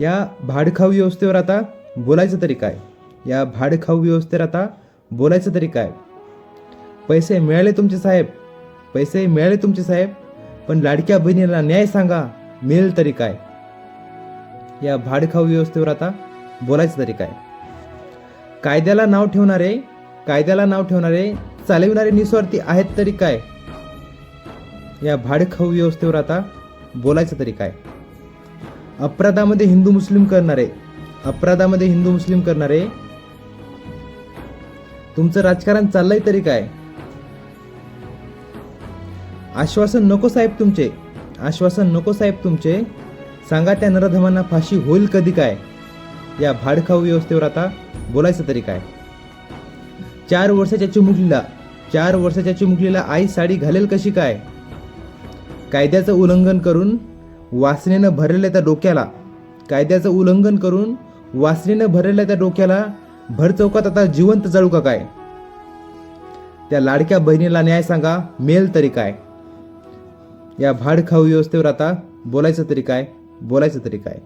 या भाडखाऊ व्यवस्थेवर आता बोलायचं तरी काय? या भाडखाऊ व्यवस्थेवर आता बोलायचं तरी काय? पैसे मिळाले तुमचे साहेब. पैसे मिळाले तुमचे साहेब. पण लाडक्या बहिणीला न्याय सांगा. मिळेल तरी काय? या भाडखाऊ व्यवस्थेवर आता बोलायचं तरी काय? कायद्याला नाव ठेवणारे कायद्याला नाव ठेवणारे चालविणारे निस्वार्थी आहेत तरी काय? या भाडखाऊ व्यवस्थेवर आता बोलायचं तरी काय? अपराधामध्ये हिंदू मुस्लिम करणारे अपराधामध्ये हिंदू मुस्लिम करणारे तुमचं राजकारण चाललंय तरी काय? आश्वासन नको साहेब तुमचे आश्वासन नको साहेब तुमचे. सांगा त्या नरधमांना फाशी होईल कधी काय? या भाडखाऊ व्यवस्थेवर आता बोलायचं तरी काय? चार वर्षाच्या चिमुकलीला चार वर्षाच्या चिमुकलीला आई साडी घालेल कशी काय? कायद्याचं उल्लंघन करून वासनेनं भरलेल्या त्या डोक्याला कायद्याचं उल्लंघन करून वासनेनं भरलेल्या त्या डोक्याला भरचौकात आता जिवंत जळू का काय? त्या लाडक्या बहिणीला न्याय सांगा मेल तरी काय? या भाडखाऊ व्यवस्थेवर आता बोलायचं तरी काय? बोलायचं तरी काय?